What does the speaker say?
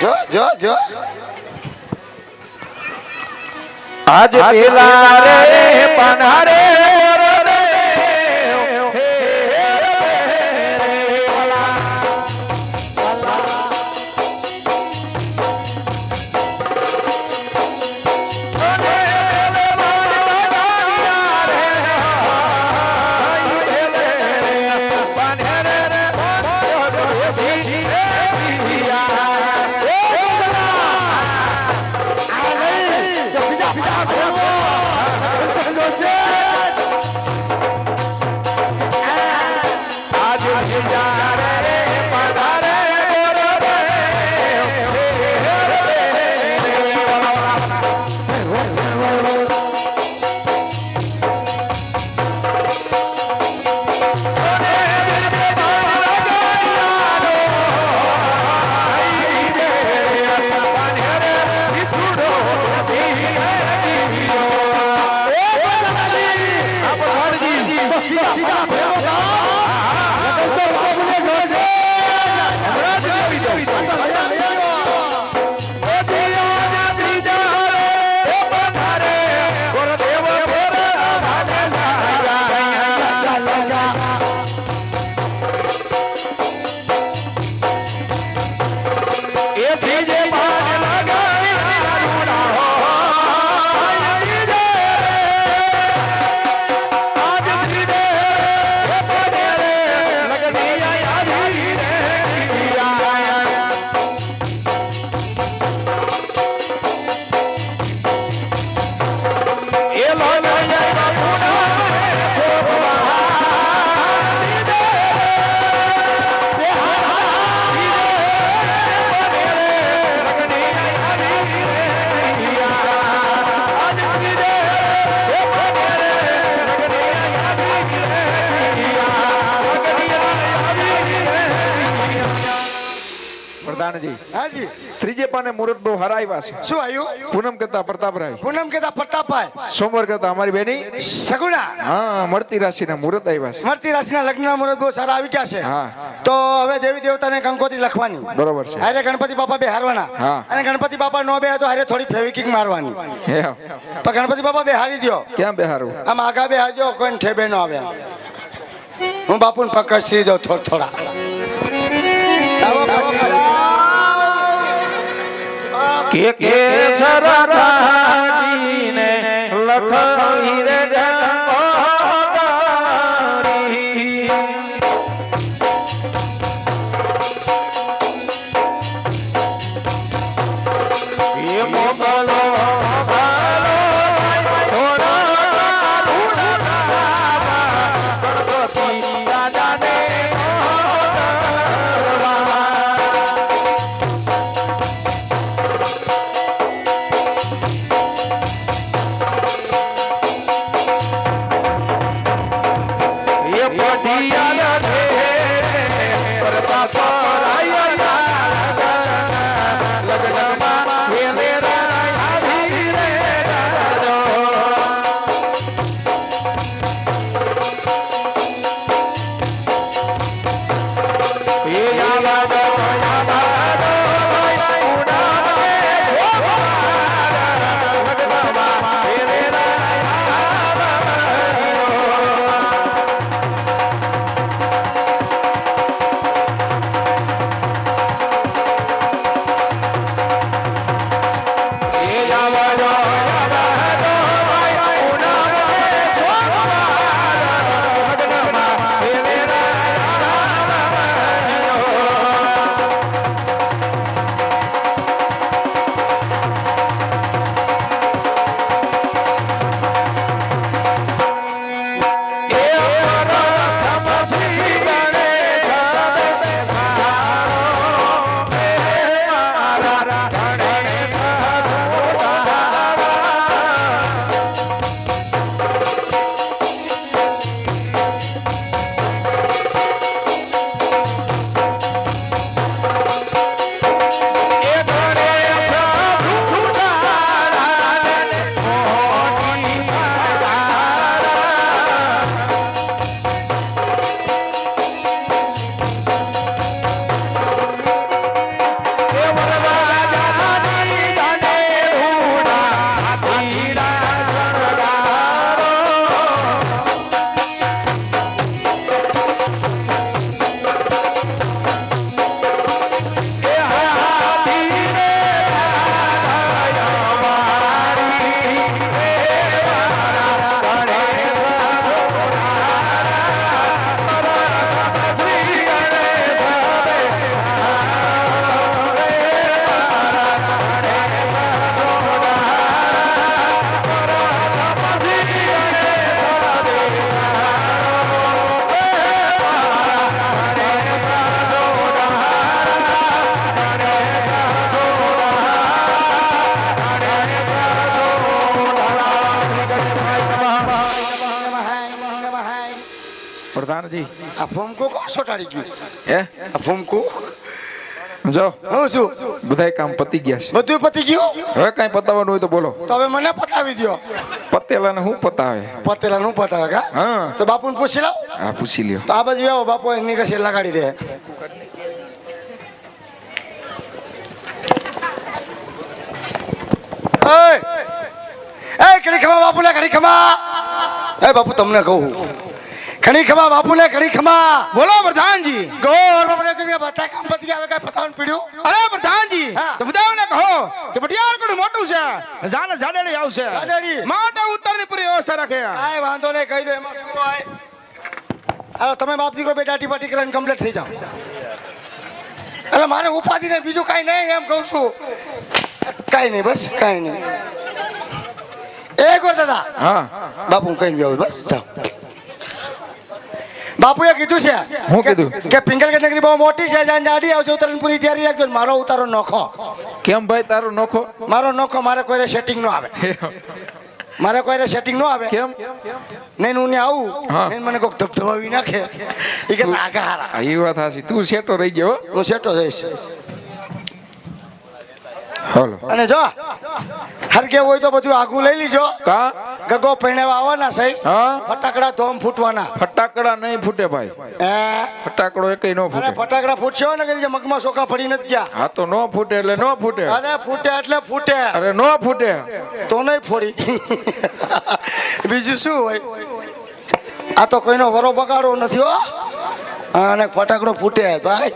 જો જો જો. આજ પેલા રે પનારે આજ પ્રધાનજી. હાજી. ત્રીજે પાને મુહૂર્ત બહુ હારા છે. શું આવ્યું? પૂનમ કરતા પ્રતાપરાય પૂનમ કેતા પ્રતાપભાઈ સોમવાર કરતા અમારી બેની સગુણા. હા મળતી રાશિના મુહૂર્ત આવ્યા છે. મળતી રાશિના લગ્નના મુહૂર્ત બહુ સારા આવી ગયા છે. હા. તો હવે દેવી દેવતાને કંકોત્રી લખવાની. બરોબર છે. અરે ગણપતિ બાપા બેહારવાના. હા. અને ગણપતિ બાપા નો બે તો અરે થોડી ફેવિકિક મારવાની. હે. પણ ગણપતિ બાપા બે હારી દ્યો. ક્યાં બેહારું? આમ આગા બે હારજો કોઈ ઠેબે નો આવે. હું બાપુને પકડશી દઉં થોડા થોડા. કે party. પ્રધાનજી. આ ફૂમકું કો સોટાડી ગયું? હે? આ ફૂમકું? જો હું છું. બધાય કામ પતી ગયા છે. બધું પતી ગયું? હવે કઈ પતાવવાનું હોય તો બોલો. તો હવે મને પતાવી દો પતેલા ને હું પતાવે? પતેલા હું પતાવે કા? હા. તો બાપુ ને પૂછી લાવ. હા પૂછી લ્યો. તો આ બાજુ આવો બાપુ એની કશે લગાડી દે. Hey! ઘડી ખમા બાપુને ઘડી ખમા હે બાપુ તમને કહું ઘણી ખમા બાપુને ઘડી ખમા બોલો પ્રધાનજી. ગોર બાપુને કીધું કે બધા કામ પતી આવે કઈ પતાવન પીડ્યું? અરે પ્રધાનજી. તો બધાને કહો કે બટિયાર કોણ મોટું છે. જાને જાડેડી આવશે. જાડેડી. માટે ઉત્તરની પૂરી વ્યવસ્થા રાખે. કાંઈ વાંધો નહીં કહી દે એમાં શું હોય. હાલો તમે બાપ દીકરો બે દાટી પાટી કરીને કમ્પ્લીટ થઈ જાઓ. એટલે મારે ઉપાધિ ને બીજું કાંઈ નહીં એમ કહું છું. કાંઈ નહીં બસ કાંઈ નહીં. એક વાર દાદા. હા. બાપુ કઈ ગયો બસ જાઓ. બાપુએ કીધું છે હું કીધું? કે પિંગલ નગરી બહુ મોટી છે જાન જાડી આવજો ઉતરણ પૂરી તૈયારી રાખજો મારો ઉતારો નોખો. કેમ ભાઈ તારો નોખો? મારો નોખો મારે કોઈ સેટિંગ નો આવે. મારે કોઈ સેટિંગ નો આવે. કેમ? નહીં હું ને આવું. હા. નહીં મને કોઈક ધબધબાવી નાખે. એ કે આગા હારા. એ વાત હાસી તું સેટો રહી ગયો હો. હું સેટો થઈશ હાલો. અને જો હરકે હોય તો બધું આગું લઈ લીજો. કા? ગગો પહેણાવા આવવાના સહી હા? ફટાકડા ધોમ ફૂટવાના. ફટાકડા નહીં ફૂટે ભાઈ. એ ફટાકડો એક નો અરે ફૂટે. ફટાકડા ફૂટશે ને કે મગમાં સોકા પડી નથી ગયા? હા તો નો ફૂટે એટલે નો ફૂટે. અરે ફૂટે એટલે ફૂટે. અરે નો ફૂટે. તો નહીં ફોડી. બીજું શું હોય? આ તો કોઈનો વરો બગાડવો નથી હો. અને ફટાકડો ફૂટે ભાઈ.